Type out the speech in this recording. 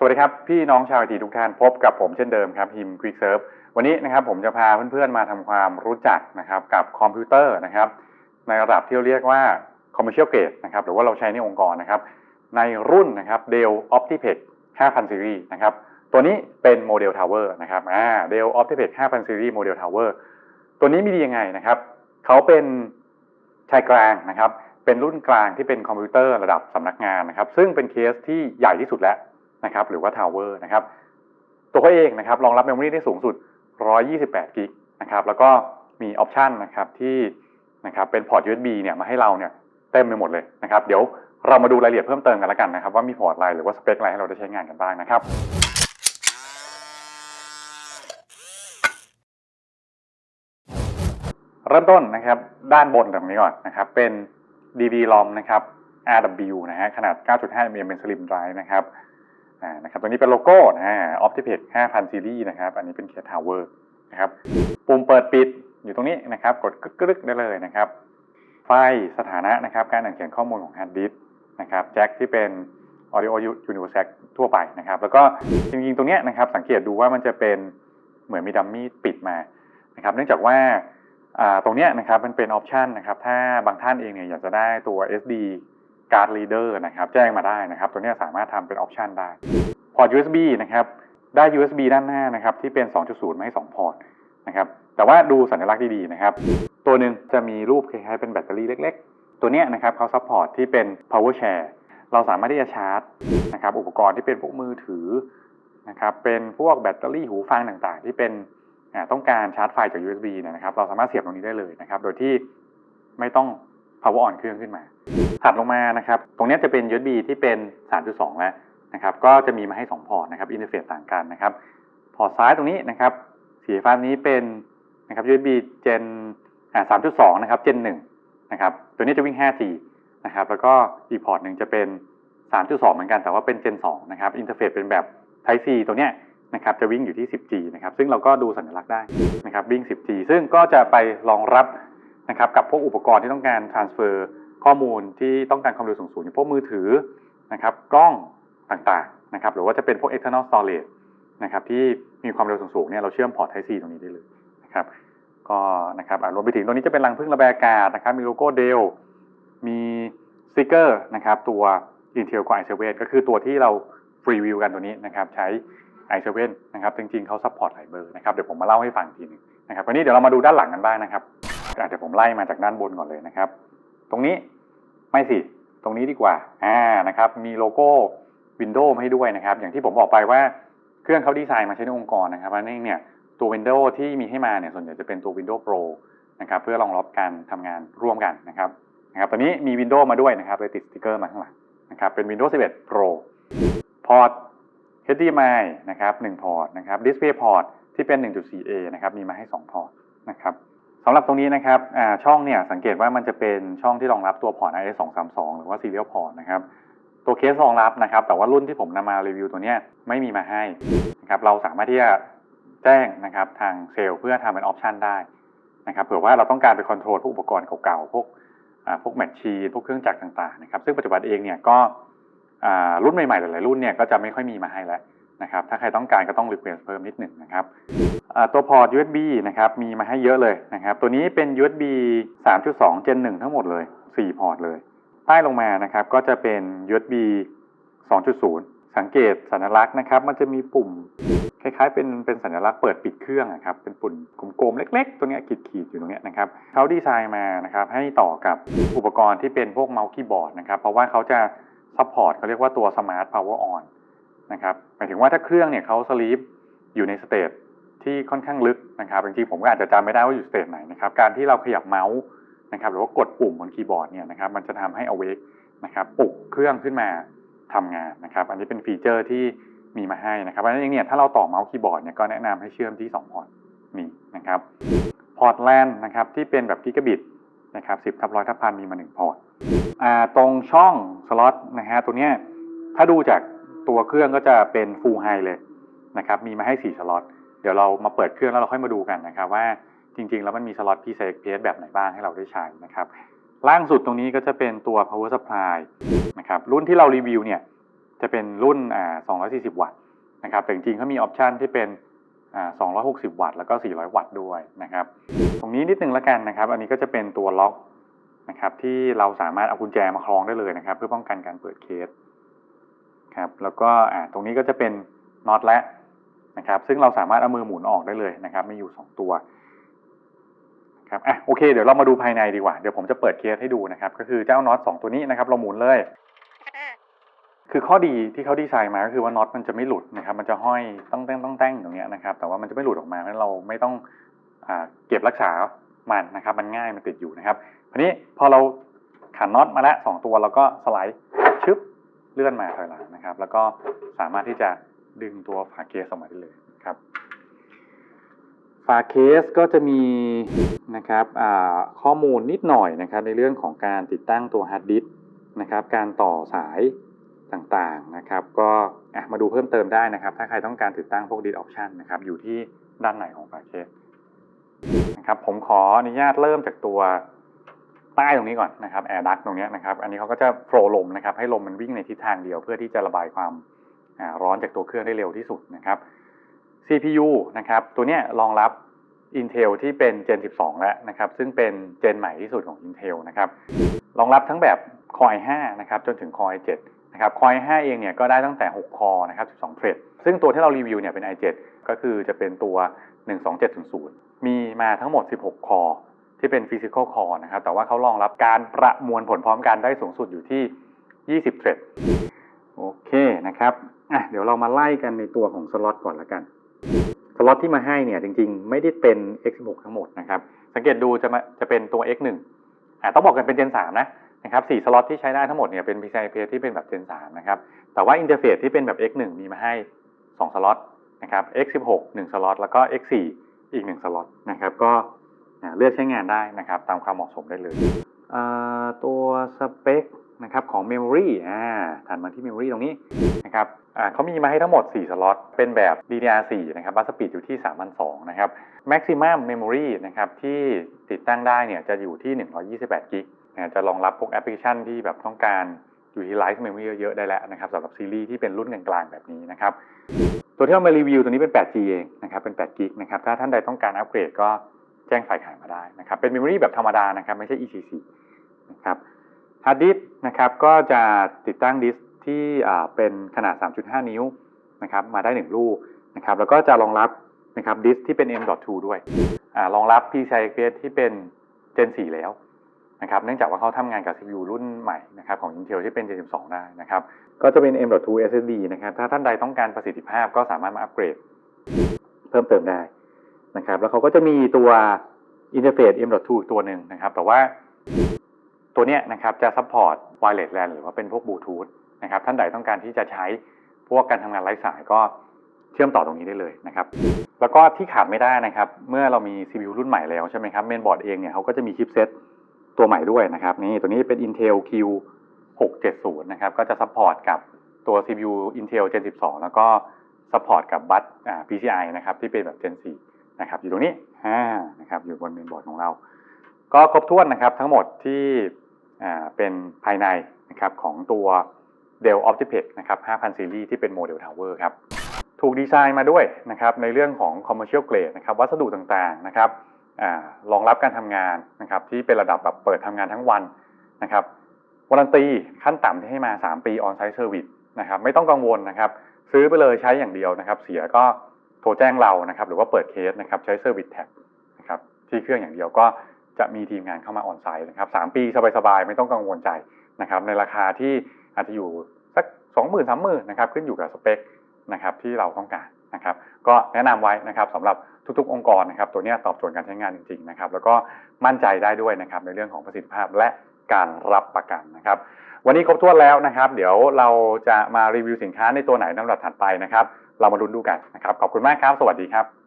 สวัสดีครับ พี่น้องชาวไอทีทุกท่านพบกับผมเช่นเดิมครับฮิมควิกเซิร์ฟวันนี้นะครับผมจะพาเพื่อนๆมาทำความรู้จักนะครับกับคอมพิวเตอร์นะครับในระดับที่เราเรียกว่า commercial grade นะครับหรือว่าเราใช้ในองค์กรนะครับในรุ่นนะครับ Dell Optiplex 5000 Series นะครับตัวนี้เป็นโมเดล Tower นะครับอ่า Dell Optiplex 5000 Series โมเดล Tower ตัวนี้มีดียังไงนะครับเขาเป็นชายกลางนะครับเป็นรุ่นกลางที่เป็นคอมพิวเตอร์ระดับสำนักงานนะครับซึ่งเป็นเคสที่ใหญ่ที่สุดแล้ว นะครับหรือว่า Tower นะครับตัวเขาเองนะครับรองรับเมมโมรีได้สูงสุด 128 กิกนะครับแล้วก็มีออปชันนะครับที่นะครับเป็นพอร์ต USB เนี่ยมาให้เราเนี่ยเต็มไปหมดเลยนะครับเดี๋ยวเรามาดูรายละเอียดเพิ่มเติมกันแล้วกันนะครับว่ามีพอร์ตอะไรหรือว่าสเปคอะไรให้เราได้ใช้งานกันบ้างนะครับเริ่มต้นนะครับด้านบนตรงนี้ก่อนนะครับเป็น DV-ROM นะครับ RW นะฮะขนาด 9.5 mm เป็น Slim Drive นะครับ นะครับตัวนี้เป็นโลโก้นะฮะ Optiplex 5000 Series นะครับ อันนี้เป็น Case Tower นะครับ ปุ่มเปิดปิดอยู่ตรงนี้นะครับ กดกรึกได้เลยนะครับ ไฟสถานะนะครับ การอ่านเขียนข้อมูลของฮาร์ดดิสก์นะครับ แจ็คที่เป็น Audio Universal ทั่วไปนะครับ แล้วก็จริงๆ ตรงนี้นะครับ สังเกตดูว่ามันจะเป็นเหมือนมีดัมมี่ปิดมา นะครับ เนื่องจากว่าตรงนี้นะครับ มันเป็นออปชันนะครับ ถ้าบางท่านเองเนี่ยอยากจะได้ตัว SD card reader นะครับแจ้งมาได้นะครับตัวนี้สามารถทำเป็นออปชันได้ พอร์ต USB นะครับได้ USB ด้านหน้านะครับที่เป็น 2.0 มาให้ 2 พอร์ตนะครับแต่ว่าดูสัญลักษณ์ดีๆนะครับตัวหนึ่งจะมีรูปคล้ายๆเป็นแบตเตอรี่เล็ก ๆ ตัวนี้นะครับเขาซัพพอร์ตที่เป็น power share เราสามารถที่จะชาร์จนะครับอุปกรณ์ที่เป็นพวกมือถือนะครับเป็นพวกแบตเตอรี่หูฟังต่างๆ ที่เป็นต้องการชาร์จไฟจาก USB เนี่ยนะครับเราสามารถเสียบตรงนี้ได้เลยนะครับโดยที่ไม่ต้อง power on เครื่องขึ้นมา ถัดลงมานะครับ ตรงนี้จะเป็น USB ที่เป็น 3.2 แล้วนะครับ ก็จะมีมาให้ 2 พอร์ตนะครับ อินเทอร์เฟซต่างกันนะครับ พอร์ตซ้ายตรงนี้นะครับ สีฟ้านี้เป็นนะครับ USB Gen อ่า3.2 นะครับ Gen 1 นะครับ ตัวนี้จะวิ่ง 5G นะครับ แล้วก็อีกพอร์ตหนึ่งจะเป็น 3.2 เหมือนกัน แต่ว่าเป็น Gen 2 นะครับ อินเทอร์เฟซเป็นแบบ Type C ตัวเนี้ยนะครับ จะวิ่งอยู่ที่ 10G นะครับ ซึ่งเราก็ดูสัญลักษณ์ได้นะครับ วิ่ง 10G ซึ่งก็จะไปรองรับ นะครับกับพวกอุปกรณ์ที่ต้องการ transfer ข้อมูลที่ต้องการความเร็วสูงๆอย่างพวกมือถือนะครับกล้องต่างๆนะครับหรือว่าจะเป็นพวก external storage นะครับที่มีความเร็วสูงๆเนี่ยเราเชื่อมพอร์ต Type C ตรงนี้ได้เลยนะครับก็นะครับรวมไปถึงตรงนี้จะเป็นรังพึ่งระบายอากาศนะครับมีโลโก้เดลมีสติกเกอร์นะครับตัว Intel Core i7 ก็คือตัวที่เราฟรีวิวกันตัวนี้นะครับใช้ i7 นะครับจริงๆเขาซัพพอร์ตหลายเบอร์นะครับเดี๋ยวผมมาเล่าให้ฟังทีหนึงนะครับวันนี้เดี๋ยวเรามาดูด้านหลังกันบ้างนะครับ อะเดี๋ยวผมไล่มาจากด้านบนก่อนเลยนะครับ ตรงนี้ไม่สิ ตรงนี้ดีกว่า อ่า นะครับ มีโลโก้ Windows มาให้ด้วยนะครับ อย่างที่ผมบอกไปว่าเครื่องเขาดีไซน์มาใช้ในองค์กรนะครับอันนี้เนี่ยตัว Windows ที่มีให้มาเนี่ยส่วนใหญ่จะเป็นตัว Windows Pro นะครับเพื่อรองรับการทำงานร่วมกันนะครับนะครับตอนนี้มี Windows มาด้วยนะครับเลยติดสติกเกอร์มาข้างหลังนะครับเป็น Windows 11 Pro พอร์ต HDMI นะครับ1พอร์ตนะครับ Display Port ที่เป็น 1.4A นะครับมีมาให้ 2 พอร์ตนะครับ สำหรับตรงนี้นะครับช่องเนี่ยสังเกตว่ามันจะเป็นช่องที่รองรับตัวพอร์ต IS 232หรือว่า Serial Port นะครับตัวเคสรองรับนะครับ แต่ว่ารุ่นที่ผมนำมารีวิวตัวเนี้ยไม่มีมาให้นะครับเราสามารถที่จะแจ้งนะครับทางเซลล์เพื่อทำเป็นออปชันได้นะครับเผื่อว่าเราต้องการไปคอนโทรลพวกอุปกรณ์เก่าๆพวกพวกแมชชีนพวกเครื่องจักรต่างๆนะครับซึ่งปัจจุบันเองเนี่ยก็รุ่นใหม่ๆหลายๆรุ่นเนี่ยก็จะไม่ค่อยมีมาให้แล้ว นะครับถ้าใครต้องการก็ต้องรีเควสเพิ่มนิดหนึ่งนะครับตัวพอร์ต USB นะครับมีมาให้เยอะเลยนะครับตัวนี้เป็น USB 3.2 Gen 1 ทั้งหมดเลย 4 พอร์ตเลย ใต้ลงมานะครับก็จะเป็น USB 2.0 สังเกตสัญลักษณ์นะครับมันจะมีปุ่มคล้ายๆ เป็นเป็นสัญลักษณ์เปิดปิดเครื่องนะครับเป็นปุ่มกลมๆเล็ก ๆตัวนี้ขีดๆอยู่ตรงนี้นะครับเขาดีไซน์มานะครับให้ต่อกับอุปกรณ์ที่เป็นพวกเมาส์คีย์บอร์ดนะครับเพราะว่าเขาจะซัพพอร์ตเขาเรียกว่าตัว Smart Power On นะครับหมายถึงว่าถ้าเครื่องเนี่ยเขาสลีปอยู่ในสเตจที่ค่อนข้างลึกนะครับจริงๆผมก็อาจจะจำไม่ได้ว่าอยู่สเตจไหนนะครับการที่เราขยับเมาส์นะครับหรือว่ากดปุ่มบนคีย์บอร์ดเนี่ยนะครับมันจะทำให้ awake นะครับปลุกเครื่องขึ้นมาทำงานนะครับ อันนี้เป็นฟีเจอร์ที่มีมาให้นะครับเพราะฉะนั้นเองเนี่ยถ้าเราต่อเมาส์คีย์บอร์ดเนี่ยก็แนะนำให้เชื่อมที่ 2 พอร์ตนี้นะครับพอร์ตแลนนะครับที่เป็นแบบกิกะบิตนะครับ10ทับร้อยทับพันมีมา 1 พอร์ตตรงช่องสล็อตนะฮะตัวเนี้ยถ้าดูจาก ตัวเครื่องก็จะเป็น full high เลยนะครับมีมาให้ 4 สล็อตเดี๋ยวเรามาเปิดเครื่องแล้วเราค่อยมาดูกันนะครับว่าจริงๆ แล้วมันมีสล็อต PCIe แบบไหนบ้างให้เราได้ใช้นะครับล่างสุดตรงนี้ก็จะเป็นตัว power supply นะครับรุ่นที่เรารีวิวเนี่ยจะเป็นรุ่นอ่า240 วัตต์นะครับแต่จริงๆเขามีออปชันที่เป็นอ่า260 วัตต์แล้วก็ 400 วัตต์ด้วยนะครับตรงนี้นิดนึงแล้วกันนะครับ อันนี้ก็จะเป็นตัวล็อกนะครับที่เราสามารถเอากุญแจมาคล้องได้เลยนะครับ เพื่อป้องกันการเปิดเคส ครับ แล้วก็ตรงนี้ก็จะเป็นน็อตและนะครับ ซึ่งเราสามารถเอามือหมุนออกได้เลยนะครับไม่อยู่ 2 ตัวครับอะโอเค เดี๋ยวเรามาดูภายในดีกว่า เดี๋ยวผมจะเปิดเคสให้ดูนะครับ ก็คือเจ้าน็อตสองตัวนี้นะครับ เราหมุนเลย คือข้อดีที่เขาดีไซน์มาก็คือว่าน็อตมันจะไม่หลุดนะครับ มันจะห้อยต้องแต้งต้องแต้งอย่างเงี้ยนะครับ แต่ว่ามันจะไม่หลุดออกมาเพราะเราไม่ต้องอเก็บรักษามันนะครับ มันง่ายมันติดอยู่นะครับทีนี้พอเราขันน็อตมาแล้วสองตัวเราก็สไลด์ เลื่อนมาถอยหลังนะครับ แล้วก็สามารถที่จะดึงตัวฝาเคสออกมาได้เลยครับ ฝาเคสก็จะมีนะครับข้อมูลนิดหน่อยนะครับ ในเรื่องของการติดตั้งตัวฮาร์ดดิสนะครับ การต่อสายต่างๆนะครับ ก็มาดูเพิ่มเติมได้นะครับ ถ้าใครต้องการติดตั้งพวกดิสออปชันนะครับ อยู่ที่ด้านไหนของฝาเคสนะครับ ผมขออนุญาตเริ่มจากตัว ใต้ตรงนี้ก่อนนะครับแอร์ดักตรงนี้นะครับ อันนี้เขาก็จะโฟลว์ลมนะครับ ให้ลมมันวิ่งในทิศทางเดียวเพื่อที่จะระบายความร้อนจากตัวเครื่องได้เร็วที่สุดนะครับ CPU นะครับ ตัวนี้รองรับ Intel ที่เป็น Gen 12 แล้วนะครับ ซึ่งเป็นเจนใหม่ที่สุดของ Intel นะครับ รองรับทั้งแบบ Core i5 นะครับจนถึง Core i7 นะครับ Core i5 เองเนี่ยก็ได้ตั้งแต่ 6 คอนะครับ 12 เทรดซึ่งตัวที่เรารีวิวเนี่ยเป็น i7 ก็คือจะเป็นตัว 12700 มีมาทั้งหมด 16 คอ ที่เป็น Physical Core นะครับ แต่ว่าเขารองรับการประมวลผลพร้อมกันได้สูงสุดอยู่ที่ 20 เทรดโอเคนะครับอะเดี๋ยวเรามาไล่กันในตัวของสล็อตก่อนละกัน สล็อตที่มาให้เนี่ยจริงๆ ไม่ได้เป็น X16 ทั้งหมดนะครับ สังเกตดูจะมาจะเป็นตัว X1 อะต้องบอกกันเป็น Gen 3 นะนะครับ4สล็อตที่ใช้ได้ทั้งหมดเนี่ยเป็น PCI Express ที่เป็นแบบ Gen 3 นะครับ แต่ว่าอินเทอร์เฟซที่เป็นแบบ X1 มีมาให้ 2 สล็อตนะครับ X16 1 สล็อตแล้วก็ X4 อีก 1 สล็อตนะครับ ก็ เลือกใช้งานได้นะครับตามความเหมาะสมได้เลย ตัวสเปคนะครับของ Memory อ่าถัดมาที่ Memory ตรงนี้นะครับเขามีมาให้ทั้งหมด 4 สล็อต เป็นแบบ DDR4 นะครับบัสสปีดอยู่ที่3,200นะครับ Maximum Memory นะครับที่ติดตั้งได้เนี่ยจะอยู่ที่ 128 กิกจะรองรับพวกแอปพลิเคชันที่แบบต้องการ utilize memory เยอะๆได้แล้วนะครับสำหรับซีรีส์ที่เป็นรุ่นกลางๆแบบนี้นะครับ ตัวที่เรามารีวิวตัวนี้เป็น 8G เองนะครับเป็น 8 กิกนะครับถ้าท่านใดต้องการอัปเกรดก็ แจ้งฝ่ายขายมาได้นะครับ เป็น memory แบบธรรมดานะครับ ไม่ใช่ ECC นะครับฮาร์ดดิสก์นะครับก็จะติดตั้งดิสก์ที่เป็นขนาด 3.5 นิ้วนะครับมาได้ 1 ลูกนะครับแล้วก็จะรองรับนะครับดิสก์ที่เป็น M.2 ด้วยอรองรับ PCI Express ที่เป็น Gen 4 แล้วนะครับเนื่องจากว่าเขาทำงานกับ CPU รุ่นใหม่นะครับของ Intel ที่เป็น Gen 12 ได้นะครับก็จะเป็น M.2 SSD นะครับถ้าท่านใดต้องการประสิทธิภาพก็สามารถมาอัปเกรดเพิ่มเติมได้ นะครับ แล้วเขาก็จะมีตัวอินเทอร์เฟซ M.2 อีกตัวหนึ่งนะครับ แต่ว่าตัวเนี้ยนะครับจะซัพพอร์ต wireless LAN หรือว่าเป็นพวกบลูทูธนะครับ ท่านใดต้องการที่จะใช้พวกการทำงานไร้สายก็เชื่อมต่อตรงนี้ได้เลยนะครับ แล้วก็ที่ขาดไม่ได้นะครับ เมื่อเรามี CPU รุ่นใหม่แล้วใช่ไหมครับเมนบอร์ดเองเนี่ยเขาก็จะมีชิปเซ็ตตัวใหม่ด้วยนะครับ นี่ตัวนี้เป็น Intel Q 670นะครับ ก็จะซัพพอร์ตกับตัว CPU Intel Gen 12 แล้วก็ซัพพอร์ตกับบัสอ่า PCI นะครับ ที่เป็นแบบ Gen 4 นะครับอยู่ตรงนี้นะครับอยู่บนเมนบอร์ดของเรา ก็ครบถ้วนนะครับทั้งหมดที่เป็นภายในนะครับของตัว Dell Optiplex นะครับ5,000 ซีรีส์ที่เป็นโมเดล Tower ครับถูกดีไซน์มาด้วยนะครับในเรื่องของ commercial grade นะครับวัสดุต่างๆนะครับรองรับการทำงานนะครับที่เป็นระดับแบบเปิดทำงานทั้งวันนะครับวารันตีขั้นต่ำที่ให้มา 3 ปี on-site service นะครับไม่ต้องกังวลนะครับซื้อไปเลยใช้อย่างเดียวนะครับ เสียก็ รแจ้งเรานะครับ หรือว่าเปิดเคสนะครับ ใช้ service tag นะครับที่เครื่องอย่างเดียวก็จะมีทีมงานเข้ามา on-site นะครับ3ปีสบายๆ ไม่ต้องกังวลใจนะครับ ในราคาที่อาจจะอยู่สัก20,000 30,000นะครับขึ้นอยู่กับสเปคนะครับที่เราต้องการนะครับ ก็แนะนำไว้นะครับสำหรับทุกๆ องค์กรนะครับ ตัวนี้ตอบโจทย์การใช้งานจริงๆนะครับแล้วก็มั่นใจได้ด้วยนะครับในเรื่องของประสิทธิภาพและการรับประกันนะครับ วันนี้ครบถ้วนแล้วนะครับ เดี๋ยวเราจะมารีวิวสินค้าในตัวไหนลำดับถัดไปนะครับ เรามาลุ้นดูกันนะครับ ขอบคุณมากครับ สวัสดีครับ